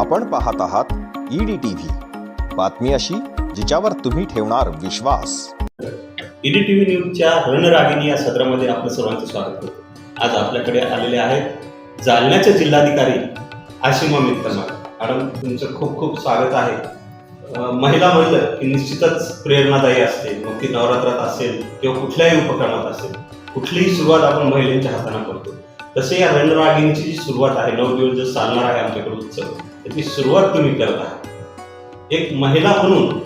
आपण पाहत आहात ईडी टीव्ही बातमी अशी जिच्यावर तुम्ही ठेवणार विश्वास. ईडी टीव्ही न्यूजच्या रणरागिणी या सत्रामध्ये आपलं सर्वांचं स्वागत करतो. आज आपल्याकडे आलेले आहेत जालन्याचे जिल्हाधिकारी आशिमा मित्तमा. मॅडम तुमचं खूप खूप स्वागत आहे. महिला म्हणलं की निश्चितच प्रेरणादायी असते. मग ती नवरात्रात असेल किंवा कुठल्याही उपक्रमात असेल कुठलीही सुरुवात आपण महिलांच्या हाताने करतो. तसे या रणरागिणीची जी सुरुवात आहे नऊ दिवस जो चालणार आहे आमच्याकडे उत्सव त्याची सुरुवात तुम्ही करत. आहात एक महिला म्हणून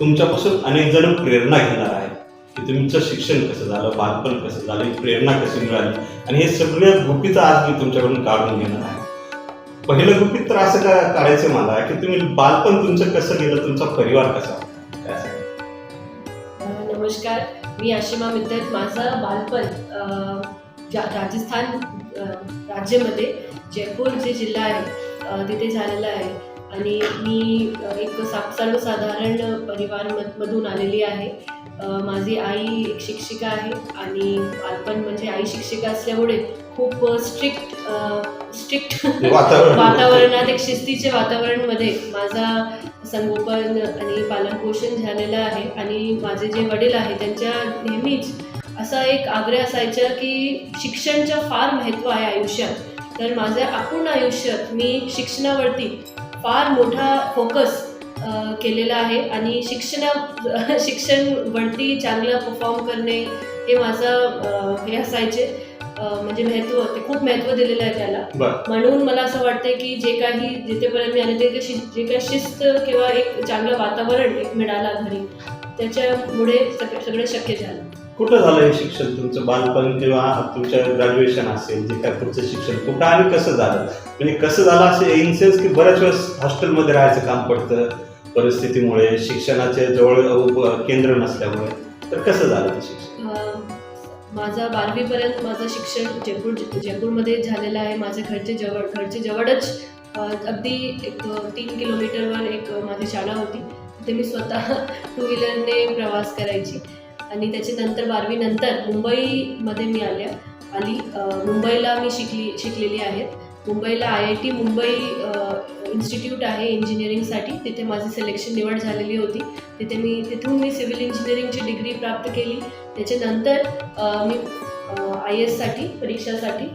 तुमच्यापासून अनेक जण प्रेरणा घेणार आहेत. की तुमचं शिक्षण कसं झालं बालपण कसं झालं प्रेरणा कशी मिळाली? आणि हे सगळ्या गुपित आज मी तुमच्याकडून काढून घेणार आहे. पहिलं गुपित तर असं का काढायचं मला की तुम्ही बालपण तुमचं कसं गेलं तुमचा परिवार कसा नमस्कार. मी आशिमा मित्तल. माझं बालपण राजस्थान राज्यामध्ये जयपूर जे जिल्हा आहे तिथे झालेलं आहे. आणि मी एक सा सर्वसाधारण परिवार मध- मधून आलेली आहे. माझी आई एक शिक्षिका आहे आणि बालपण म्हणजे आई शिक्षिका असल्यामुळे खूप स्ट्रिक्ट स्ट्रिक्ट वातावरण. वातावरणात एक शिस्तीचे वातावरणमध्ये माझा संगोपन आणि पालनपोषण झालेलं आहे. आणि माझे जे वडील आहेत त्यांच्या नेहमीच असा एक आग्रह असायचा की शिक्षणचं फार महत्त्व आहे आयुष्यात. तर माझ्या अपूर्ण आयुष्यात मी शिक्षणावरती फार मोठा फोकस केलेला आहे. आणि शिक्षणा शिक्षणवरती चांगलं परफॉर्म करणे हे माझं हे असायचे. म्हणजे महत्त्व ते खूप महत्त्व दिलेलं आहे त्याला. म्हणून मला असं वाटतंय की जे काही जिथेपर्यंत मी आले ते जे शि- जे काही शिस्त किंवा एक चांगलं वातावरण एक मिळालं घरी त्याच्यामुळे सगळं शक्य झालं. कुठं झालं हे शिक्षण तुमचं? बालपण किंवा तुमचं ग्रॅज्युएशन असेल जे काय पुढचं शिक्षण कुठं आणि कसं झालं? म्हणजे कसं झालं असं इन सेन्स की बऱ्याच वेळेस हॉस्टेलमध्ये राहायचं काम पडतं परिस्थितीमुळे शिक्षणाचे जवळ केंद्र नसल्यामुळे. तर कसं झालं ते शिक्षण? माझा बारावीपर्यंत माझं शिक्षण जयपूर जयपूरमध्ये झालेलं आहे. माझ्या घरचे जवळ घरचे जवळच अगदी एक तीन किलोमीटरवर एक माझी शाळा होती. तिथे मी स्वतः टू व्हीलरने प्रवास करायची. आणि त्याच्यानंतर बारावीनंतर मुंबईमध्ये मी आल्या आली मुंबईला मी शिकली शिकलेली आहेत मुंबईला I I T Mumbai institute आहे इंजिनिअरिंगसाठी. तिथे माझी सिलेक्शन निवड झालेली होती. तिथे मी तिथून मी सिव्हिल इंजिनिअरिंगची डिग्री प्राप्त केली. त्याच्यानंतर मी आय एससाठी परीक्षासाठी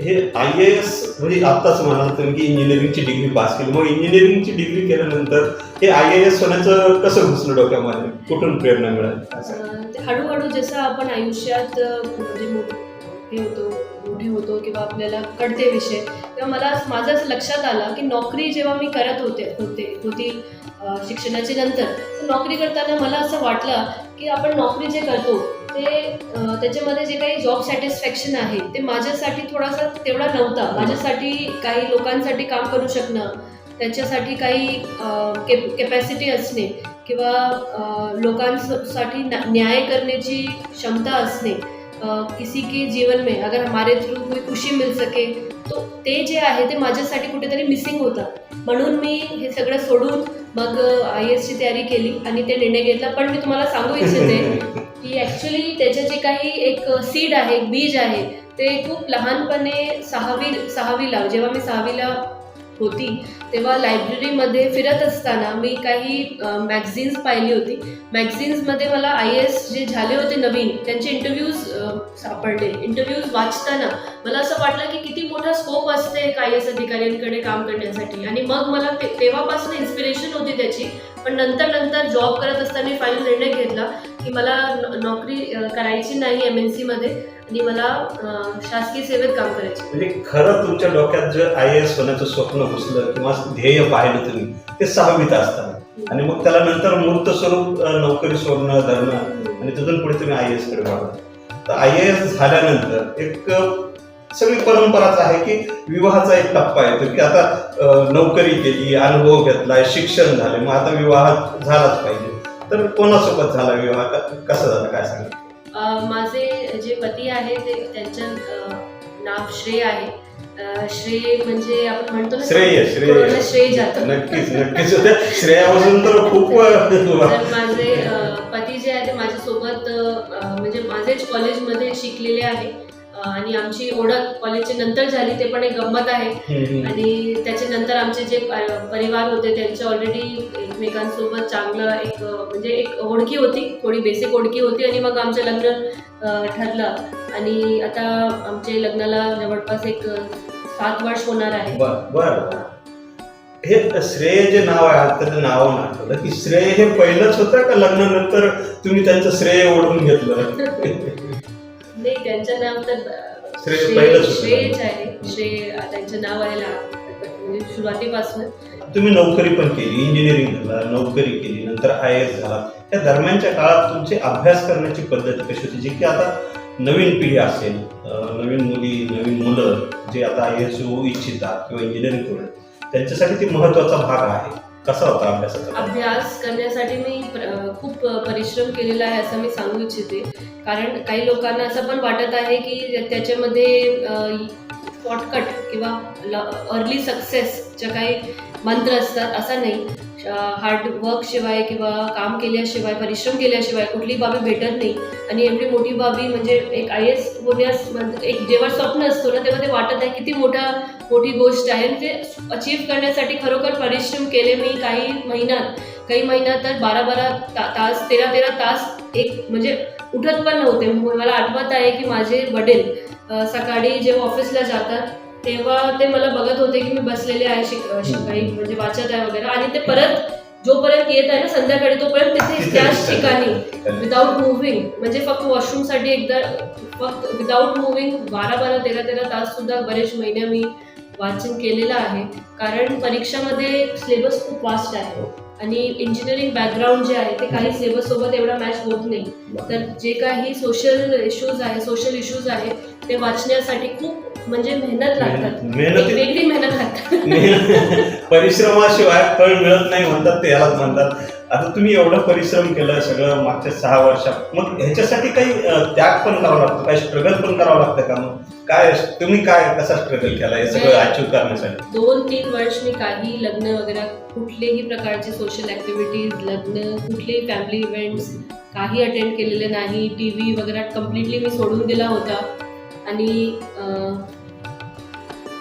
हे आय ए एस म्हणजे आत्ताच म्हणाल तुम्ही की इंजिनिअरिंगची डिग्री पास केली. मग इंजिनिअरिंगची डिग्री केल्यानंतर हे आय ए एस होण्याचं कसं घुसलं डोक्यामध्ये? कुठून प्रेरणा मिळाली? ते हळूहळू जसं आपण आयुष्यात म्हणजे हे होतो मोठे होतो किंवा आपल्याला कळते विषय तेव्हा मला माझं असं लक्षात आलं की नोकरी जेव्हा मी करत होते होते होती शिक्षणाच्या नंतर. तर नोकरी करताना मला असं वाटलं की आपण नोकरी जे करतो ते त्याच्यामध्ये जे काही जॉब सॅटिस्फॅक्शन आहे ते माझ्यासाठी थोडासा तेवढा नव्हता. माझ्यासाठी काही लोकांसाठी काम करू शकणं त्याच्यासाठी काही कॅपॅसिटी असणे किंवा लोकांसाठी न्याय करण्याची क्षमता असणे किसी के जीवन में अगर हमारे थ्रू कोई खुशी मिल सके तो ते जे आहे ते माझ्यासाठी कुठेतरी मिसिंग होतं. म्हणून मी हे सगळं सोडून मग आय एसची तयारी केली आणि ते निर्णय घेतला. पण मी तुम्हाला सांगू इच्छिते की ॲक्च्युली त्याचे जे काही एक सीड आहे एक बीज आहे ते खूप लहानपणे सहावी सहावीला जेव्हा मी सहावीला होती. तेव्हा लायब्ररीमध्ये फिरत असताना मी काही मॅगझिन्स पाहिली होती. मॅगझिन्समध्ये मला आय एस जे झाले होते नवीन त्यांचे इंटरव्ह्यूज सापडले. इंटरव्ह्यूज वाचताना मला असं वाटलं की किती मोठा स्कोप असते एक आय एस अधिकाऱ्यांकडे काम करण्यासाठी. आणि मग मला ते तेव्हापासून इन्स्पिरेशन होती त्याची. पण नंतर नंतर जॉब करत असताना फायनल निर्णय घेतला. की मला नोकरी करायची नाही एम एन सीमध्ये आणि मला शासकीय सेवेत काम करायचे. म्हणजे खरं तुमच्या डोक्यात जर आय एस होण्याचं स्वप्न घुसलं किंवा ध्येय पाहिलं तुम्ही ते सहावीत असताना आणि मग त्याला नंतर मूर्त स्वरूप नोकरी सोडणं धरणं आणि तिथून पुढे तुम्ही आय एसकडे वाढला तर आय एस झाल्यानंतर एक सगळी परंपराच आहे की विवाहाचा एक टप्पा येतो की आता नोकरी केली अनुभव घेतलाय शिक्षण झाले मग आता विवाह झालाच पाहिजे. तर कोणासोबत झाला विवाह? कसा झाला? काय सांगा माझे जे पती आहे ते त्यांचं अ, नाव श्रेय आहे. श्रेय म्हणजे आपण म्हणतो ना श्रेय श्रेय. श्रेय जातं. नक्कीच नक्कीच. श्रेयापासून तर खूप माझे पती जे आहे ते माझ्यासोबत म्हणजे माझेच कॉलेजमध्ये शिकलेले आहे. आणि आमची ओळख कॉलेजच्या नंतर झाली ते पण एक गंमत आहे. आणि त्याच्यानंतर आमचे जे परिवार होते त्यांचे ऑलरेडी एकमेकांसोबत चांगलं एक म्हणजे एक ओळखी होती थोडी बेसिक ओळखी होती आणि मग आमचं लग्न ठरलं. आणि आता आमच्या लग्नाला जवळपास एक सात वर्ष होणार आहे. हे श्रेय जे नाव आहे आता त्याचं नाव आठवलं. की श्रेय हे पहिलंच होतं का लग्नानंतर तुम्ही त्यांचं श्रेय ओढून घेतलं? नाही त्यांचं नाव तर श्रेय. श्रेयच आहे. श्रेय त्यांचं नाव आहे म्हणजे सुरुवातीपासून. तुम्ही नोकरी पण केली इंजिनिअरिंग झाला नोकरी केली नंतर आय एस झाला. त्या दरम्यानच्या काळात तुमची अभ्यास करण्याची पद्धत कशी होती जी की आता नवीन पिढी असेल नवीन मुली नवीन मुलं जे आता आय एस होऊ इच्छितात किंवा इंजिनिअरिंग करू त्यांच्यासाठी ती महत्त्वाचा भाग आहे. कसा होता अभ्यासाचा? अभ्यास करण्यासाठी मी खूप परिश्रम केलेला आहे असं मी सांगू इच्छिते. कारण काही लोकांना असं पण वाटत आहे की त्याच्यामध्ये शॉर्टकट किंवा अर्ली सक्सेसच्या काही मंत्र असतात असा नाही. हार्ड वर्क शिवाय किंवा काम केल्याशिवाय परिश्रम केल्याशिवाय कुठली बाबी भेटत नाही. आणि एवढी मोठी बाबी म्हणजे एक आय एस होण्यास म्हणजे एक जेव्हा स्वप्न असतो ना तेव्हा ते वाटत आहे किती मोठा मोठी गोष्ट आहे. ते अचीव करण्यासाठी खरोखर परिश्रम केले मी काही महिन्यात. काही महिन्यात तर बारा बारा ता तास तेरा तेरा तास एक म्हणजे उठत पण नव्हते. मला आठवत आहे की माझे वडील सकाळी जेव्हा ऑफिसला जातात तेव्हा ते मला बघत होते की मी बसलेले आहे शिक सकाळी म्हणजे वाचत आहे वगैरे. आणि ते परत जोपर्यंत येत आहे ना संध्याकाळी तोपर्यंत तिथे त्याच. ठिकाणी विदाऊट मुव्हिंग म्हणजे फक्त वॉशरूमसाठी एकदा फक्त विदाऊट मुव्हिंग बारा बारा तेरा तेरा तास सुद्धा बरेच महिने मी वाचन केलेलं आहे. कारण परीक्षामध्ये सिलेबस खूप वास्ट आहे. आणि इंजिनिअरिंग बॅकग्राऊंड जे आहे ते काही सिलेबस सोबत एवढा मॅच होत नाही. तर जे काही सोशल इश्यूज आहे सोशल इश्यूज आहे ते वाचण्यासाठी खूप म्हणजे मेहनत लागतात. मेहनत वेगळी मेहनत लागतात. परिश्रमाशिवाय फळ मिळत नाही म्हणतात ते यालाच म्हणतात. आता तुम्ही एवढं परिश्रम केलं सगळं मागच्या सहा वर्षात. मग ह्याच्यासाठी काही त्याग पण करावा लागतो काही स्ट्रगल पण करावं लागतं का मग? काय तुम्ही काय कसा स्ट्रगल केला हे सगळं अचीव करण्यासाठी? दोन तीन वर्ष मी काही लग्न वगैरे कुठलेही प्रकारचे सोशल ऍक्टिव्हिटीज लग्न कुठलेही फॅमिली इव्हेंट्स काही अटेंड केलेले नाही. टी व्ही वगैरे कम्प्लिटली मी सोडून दिला होता. आणि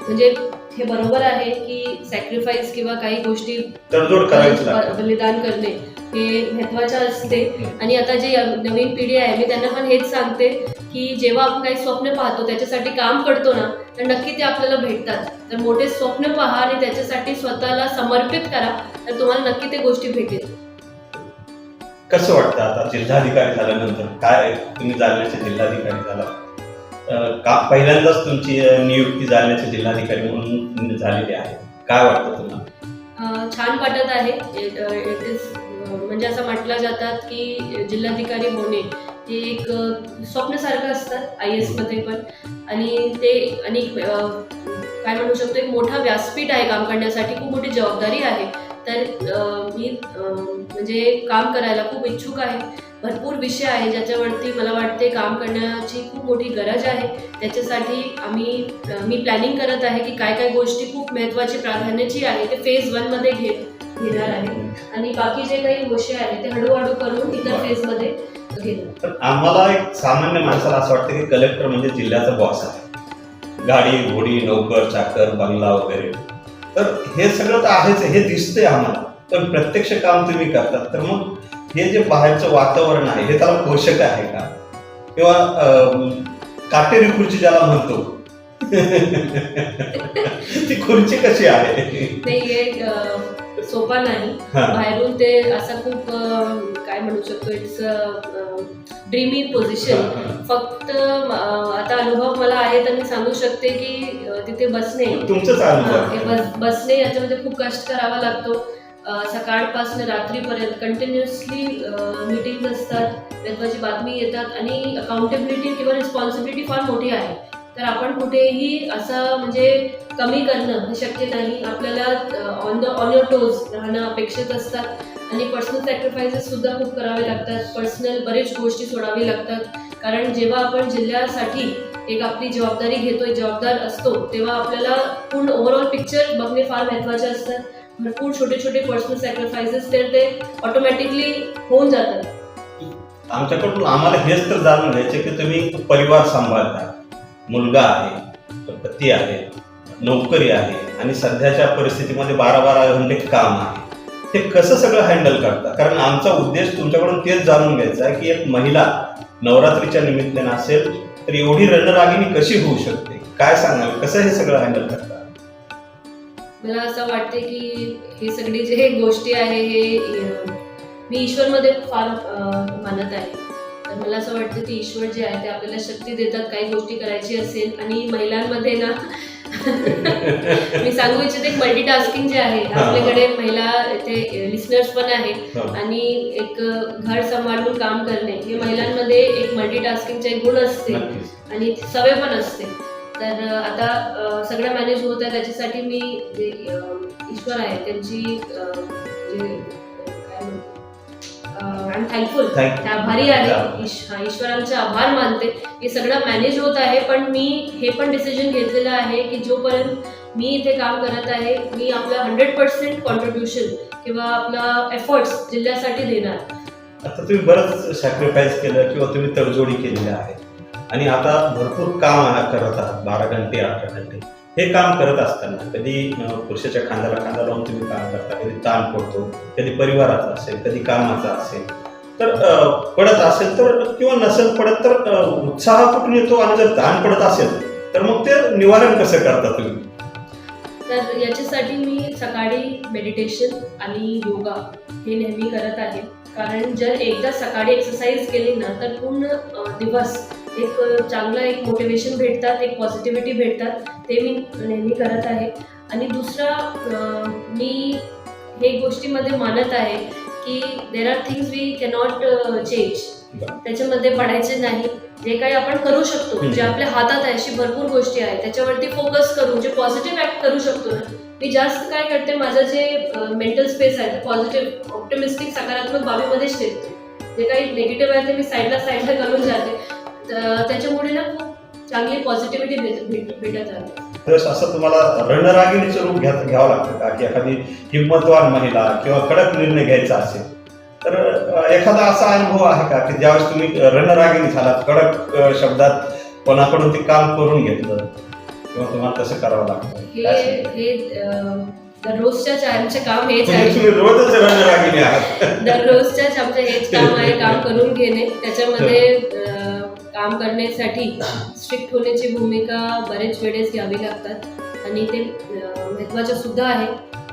म्हणजे हे बरोबर आहे की सॅक्रिफाईस किंवा काही गोष्टी बलिदान करणे हे महत्वाचं असते. आणि आता जे नवीन पिढी आहे मी त्यांना पण हेच सांगते की जेव्हा आपण काही स्वप्न पाहतो त्याच्यासाठी काम करतो ना तर नक्की ते आपल्याला भेटतात. तर मोठे स्वप्न पहा आणि त्याच्यासाठी स्वतःला समर्पित करा तर तुम्हाला नक्की ते गोष्टी भेटेल. कसं वाटतं आता जिल्हाधिकारी झाल्यानंतर? काय तुम्ही जालन्याचे जिल्हाधिकारी झाला? का पहिल्यांदाच तुमची नियुक्ती जालन्याचे जिल्हाधिकारी म्हणून झालेली आहे? काय वाटतं तुम्हाला? छान वाटत आहे. इट इज म्हणजे असं म्हटलं जातात की जिल्हाधिकारी होणे ते एक स्वप्नासारखं असतात आय एसमध्ये पण. आणि ते आणि काय म्हणू शकतो एक मोठा व्यासपीठ आहे काम करण्यासाठी. खूप मोठी जबाबदारी आहे. तर मी म्हणजे काम करायला खूप इच्छुक आहे. भरपूर विषय आहे ज्याच्यावरती मला वाटते काम करण्याची खूप मोठी गरज आहे. त्याच्यासाठी आम्ही मी प्लॅनिंग करत आहे की काय काय गोष्टी खूप महत्त्वाची प्राधान्याची आहे ते फेज वनमध्ये घे घेणार आहे. आणि बाकी जे काही गोष्टी आहेत ते हळूहळू करून इतर फेजमध्ये घेणार. आम्हाला एक सामान्य माणसाला असं वाटतं की कलेक्टर म्हणजे जिल्ह्याचा बॉस आहे. गाडी घोडी नोकर चाकर बंगला वगैरे. तर हे सगळं तर आहेच हे दिसतंय आम्हाला. पण प्रत्यक्ष काम तुम्ही करतात. तर मग हे जे बाहेरचं वातावरण आहे हे त्याला पोषक आहे का? किंवा अं, काटेरी खुर्ची ज्याला म्हणतो. ती खुर्ची कशी आहे? सोपा नाही. हा. बाहेरून ते असं खूप अं, काय म्हणू शकतो इट्स ड्रीमी पोझिशन फक्त अं, आता अनुभव मला आहे तर मी सांगू शकते की अं, तिथे बसणे. तुमचंच हा, अनुभव हे आहे. बस बसणे याच्यामध्ये खूप कष्ट करावा लागतो. अ, सकाळपासून रात्रीपर्यंत कंटिन्युअसली मीटिंग असतात. महत्वाची बातमी येतात आणि अकाउंटेबिलिटी किंवा रिस्पॉन्सिबिलिटी फार मोठी आहे. तर आपण कुठेही असं म्हणजे कमी करणं हे शक्य नाही. आपल्याला on the on your toes राहणं अपेक्षित असतात. आणि पर्सनल सॅक्रिफायसेस सुद्धा खूप करावे लागतात. पर्सनल बरेच गोष्टी सोडावी लागतात. कारण जेव्हा आपण जिल्ह्यासाठी एक आपली जबाबदारी घेतो जबाबदार असतो तेव्हा आपल्याला पूर्ण ओव्हरऑल पिक्चर बघणे फार महत्त्वाचे असतात भरपूर छोटे छोटे पर्सनल सॅक्रिफायसेस तर ते ऑटोमॅटिकली होऊन जातात. आमच्याकडून आम्हाला हेच तर जाणून घ्यायचे की तुम्ही परिवार सांभाळता. मुलगा आहे पती आहे नोकरी आहे आणि सध्याच्या परिस्थितीमध्ये बारा बारा घंटे काम आहे. ते कसं सगळं हँडल करतात? कारण आमचा उद्देश तुमच्याकडून तेच जाणून घ्यायचा आहे की एक महिला नवरात्रीच्या निमित्तानं असेल तर एवढी रणरागिणी कशी होऊ शकते? काय सांगाल? कसं हे सगळं हँडल करता मला असं वाटते की हे सगळी जे गोष्टी आहे हे मी ईश्वरमध्ये फार मानत आहे. तर मला असं वाटतं की ईश्वर जे आहे ते आपल्याला शक्ती देतात काही गोष्टी करायची असेल आणि महिलांमध्ये ना मी सांगू इच्छिते एक मल्टीटास्किंग जे आहे. आपल्याकडे महिला इथे लिस्नर्स पण आहेत. आणि एक घर सांभाळून काम करणे हे महिलांमध्ये एक मल्टीटास्किंगचे गुण असते. आणि सवय पण असते तर आता सगळं मॅनेज होत आहे त्याच्यासाठी मी जे ईश्वर आहे त्यांची जे काय आय थँकफुल आभारी आहे. ईश्वरांचे आभार मानते. हे सगळं मॅनेज होत आहे पण मी हे पण डिसिजन घेतलेलं आहे की जोपर्यंत मी इथे काम करत आहे मी आपलं हंड्रेड पर्सेंट कॉन्ट्रीब्युशन किंवा आपला एफर्ट्स जिल्ह्यासाठी देणार. आता तुम्ही बरंच सॅक्रिफाईस केलं किंवा तुम्ही तडजोडी केलेल्या आहेत आणि आता भरपूर काम करत आहात बारा घंटे अठरा घंटे. हे काम करत असताना कधी पुरुषाच्या खांद्याला खांदा लावून तुम्ही काम करता कधी ताण पडतो कधी परिवाराचा असेल कधी कामाचा असेल तर पडत असेल तर किंवा नसेल पडत तर उत्साह कुठून येतो आणि जर ताण पडत असेल तर मग ते निवारण कसं करता तुम्ही? तर याच्यासाठी मी सकाळी मेडिटेशन आणि योगा हे नेहमी करत आहे. कारण जर एकदा सकाळी एक्सरसाइज केली ना तर पूर्ण दिवस एक चांगलं एक मोटिवेशन भेटतात एक पॉझिटिव्हिटी भेटतात ते मी नेहमी करत आहे. आणि दुसरा मी हे गोष्टीमध्ये मानत आहे की there are things we cannot change. त्याच्यामध्ये पडायचे नाही. जे काही आपण करू शकतो. जे आपल्या हातात आहे अशी भरपूर गोष्टी आहेत. त्याच्यावरती फोकस करून जे पॉझिटिव्ह ऍक्ट करू शकतो ना मी जास्त काय करते माझं जे मेंटल स्पेस आहे ते पॉझिटिव्ह ऑप्टिमिस्टिक सकारात्मक बाबीमध्येच ठेवते. जे काही निगेटिव्ह आहे ते मी साईडला साईडला करून जाते. त्याच्यामुळे ना खूप चांगली पॉझिटिव्हिटी भेट भेटत आहे. तर असं तुम्हाला रणरागिणीचं रूप घ्या घ्यावं लागतं का? की एखादी हिंमतवान महिला किंवा कडक निर्णय घ्यायचा असेल तर एखादा असा अनुभव आहे का? की ज्यावेळेस तुम्ही रणरागिणी झालात कडक शब्दात कोणाकडून ते काम करून घेतलं किंवा तुम्हाला तसं करावं लागतं? हे दररोजच्याच आमचे काम हेच आहे. रोजच रणरागिणी आहात. दररोजच्याच आमचं हेच काम आहे काम करून घेणे. त्याच्यामध्ये काम करण्यासाठी स्ट्रिक्ट होण्याची भूमिका बरेच वेळेस घ्यावी लागतात. आणि ते महत्त्वाचं सुद्धा आहे.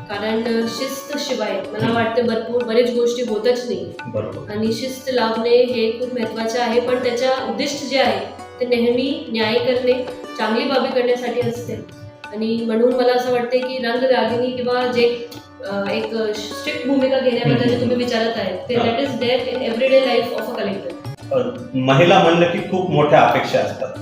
कारण शिस्त शिवाय मला वाटतं भरपूर बरेच गोष्टी होतच नाही. आणि शिस्त लावणे हे खूप महत्त्वाचे आहे. पण त्याच्या उद्दिष्ट जे आहे ते नेहमी न्याय करणे चांगली बाबी करण्यासाठी असते. आणि म्हणून मला असं वाटते की रंग रागिनी किंवा जे एक स्ट्रिक्ट भूमिका घेण्याबद्दल जे तुम्ही विचारत आहे ते. That is there in everyday life of a collector महिला म्हणलं की खूप मोठ्या अपेक्षा असतात.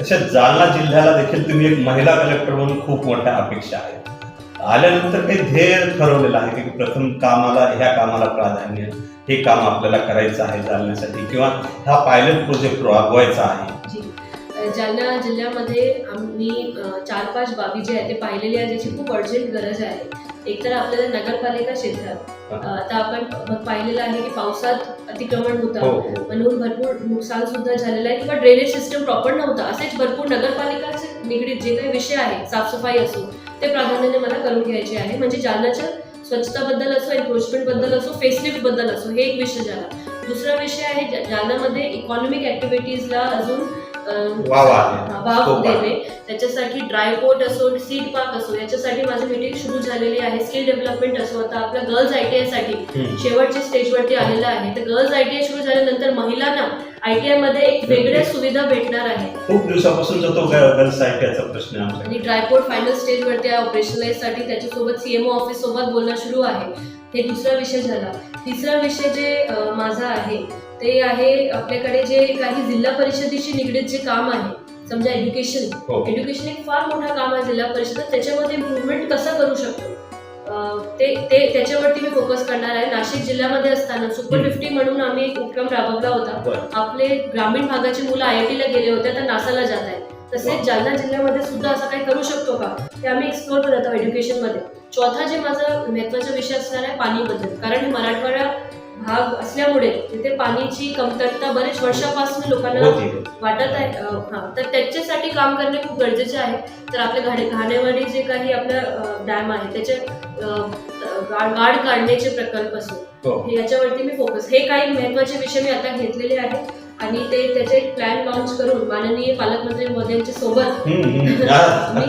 तसेच जालना जिल्ह्याला देखील तुम्ही एक महिला कलेक्टर म्हणून खूप मोठ्या अपेक्षा आहेत. आल्यानंतर काही ध्येय ठरवलेलं आहे की प्रथम कामाला ह्या कामाला प्राधान्य हे काम आपल्याला करायचं आहे जालन्यासाठी किंवा हा पायलट प्रोजेक्ट राबवायचा आहे. जालना जिल्ह्यामध्ये आम्ही चार पाच बाबी जे आहे ते पाहिलेले आहे ज्याची खूप अर्जंट गरज आहे. एकतर आपल्याला नगरपालिका क्षेत्रात आता आपण पाहिलेलं आहे की पावसात अतिक्रमण हो होतं. हो म्हणून भरपूर नुकसान सुद्धा झालेलं आहे किंवा ड्रेनेज सिस्टम प्रॉपर नव्हतं. असेच भरपूर नगरपालिकाचे निगडीत जे काही विषय आहे साफसफाई असो ते प्राधान्याने मला करून घ्यायचे आहे. म्हणजे जालन्याच्या स्वच्छताबद्दल असो एन्क्रोचमेंटबद्दल असो फेसलिफ्टबद्दल असो हे एक विषय झाला. दुसरा विषय आहे जा- जालन्यामध्ये इकॉनॉमिक ऍक्टिव्हिटीजला अजून वाव. देणे त्याच्यासाठी ड्रायपोर्ट असो सीड पार्क असो याच्यासाठी माझी मीटिंग सुरू झालेली आहे. स्किल डेव्हलपमेंट असो आता आपल्या गर्ल्स आय टी. शेवटच्या स्टेजवरती आलेलं आहे. तर गर्ल्स आय टी आय सुरू झाल्यानंतर महिलांना आय टी आयमध्ये एक वेगळ्या सुविधा भेटणार आहे खूप दिवसापासून जो तो गर्ल्स साहित्याचा प्रश्न आहे आणि ड्रायपोर्ट फायनल स्टेजवरती आहे ऑपरेशनलाइजसाठी त्याच्यासोबत सीएमओ ऑफिस सोबत बोलणं सुरू आहे. हे दुसरा विषय झाला. तिसरा विषय जे माझा आहे ते आहे आपल्याकडे जे काही जिल्हा परिषदेशी निगडीत जे काम आहे समजा एज्युकेशन हो. एज्युकेशन एक फार मोठा काम आहे जिल्हा परिषदेत. त्याच्यामध्ये इम्प्रूव्हमेंट कसं करू शकतो? ते ते त्याच्यावरती मी फोकस करणार आहे. नाशिक जिल्ह्यामध्ये असताना सुपर. फिफ्टी म्हणून आम्ही एक उपक्रम राबवला होता. आपले ग्रामीण भागाची मुलं आय आय टीला गेले होते आता नासाला जात आहेत. तसेच जालना जिल्ह्यामध्ये सुद्धा असं काही करू शकतो का? ते आम्ही एक्सप्लोर करत आहोत एज्युकेशनमध्ये चौथा जे माझा महत्त्वाचा विषय असणार आहे पाणीबद्दल कारण मराठवाडा भाग असल्यामुळे तिथे पाण्याची कमतरता बरेच वर्षापासून लोकांना होती वाटत आहे. अ, हा तर त्याच्यासाठी काम करणे खूप गरजेचे आहे. तर आपल्या घाणे घाणेवाडी जे काही आपलं डॅम आहे त्याचे अ, गा- गाड काढण्याचे प्रकल्प असो हे. याच्यावरती मी फोकस हे काही महत्त्वाचे विषय मी आता घेतलेले आहेत. आणि ते त्याचे प्लॅन लॉन्च करून माननीय पालकमंत्री मोदींच्या सोबत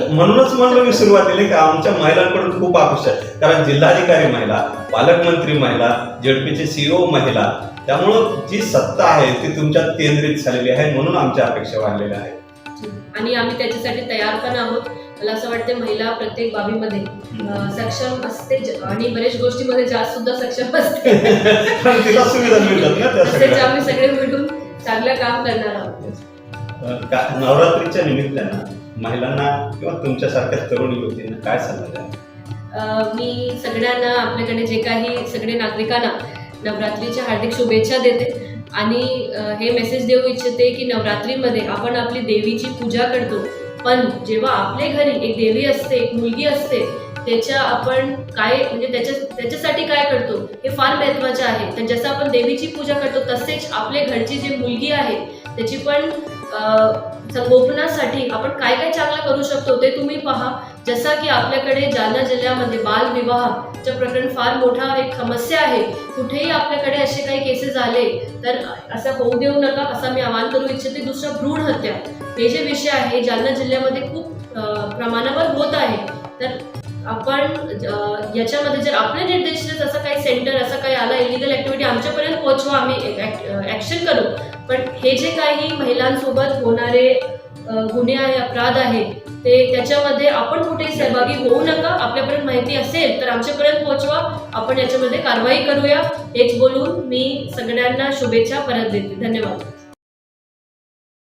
म्हणूनच म्हणलं मी सुरुवातीला की आमच्या महिलांकडून खूप अपेक्षा आहे. कारण जिल्हाधिकारी महिला पालकमंत्री महिला जेडपीचे सीओ महिला त्यामुळं जी सत्ता आहे ती तुमच्यात केंद्रित झालेली आहे म्हणून आमच्या अपेक्षा वाढलेल्या आहेत. आणि आम्ही त्याच्यासाठी तयार पण आहोत. मला असं वाटतं महिला प्रत्येक बाबीमध्ये सक्षम असते. आणि बऱ्याच गोष्टीमध्ये जास्त सुद्धा सक्षम असते. तिला सुविधा मिळतात ना आम्ही सगळे मिळून चांगलं काम करणार आहोत. नवरात्रीच्या निमित्तानं महिलांना किंवा तुमच्यासारख्या तरुण युवतींना काय अ, मी सगळ्यांना आपल्याकडे जे काही सगळे नागरिकांना नवरात्रीच्या हार्दिक शुभेच्छा देते. आणि हे मेसेज देऊ इच्छिते की नवरात्रीमध्ये आपण आपली देवीची पूजा करतो. पण जेव्हा आपल्या घरी एक देवी असते एक मुलगी असते त्याच्या आपण काय म्हणजे त्याच्या त्याच्यासाठी काय करतो हे फार महत्त्वाचं आहे. तर जसं आपण देवीची पूजा करतो तसेच आपले घरची जी मुलगी आहे त्याची पण संगोपनासाठी आपण काय काय चांगलं करू शकतो ते तुम्ही पहा. जसा की आपल्याकडे जालना जिल्ह्यामध्ये बालविवाहाचं प्रकरण फार मोठा एक समस्या आहे. कुठेही आपल्याकडे असे काही केसेस आले तर असं होऊ देऊ नका असं मी आवाहन करू इच्छिते. दुसरं भ्रूण हत्या. हे जे विषय आहे जालना जिल्ह्यामध्ये खूप प्रमाणावर होत आहे. तर आपण याच्यामध्ये जर आपल्या निर्देश असं काही सेंटर असं काही आला इलिगल ॲक्टिव्हिटी आमच्यापर्यंत पोहोचवा आम्ही ॲक्शन करू. पण हे जे काही महिलांसोबत होणारे गुन्हे आहे अपराध आहे ते त्याच्यामध्ये आपण कुठेही सहभागी होऊ नका. आपल्यापर्यंत माहिती असेल तर आमच्यापर्यंत पोहोचवा. आपण याच्यामध्ये कारवाई करूया. हेच बोलून मी सगळ्यांना शुभेच्छा परत देते. धन्यवाद.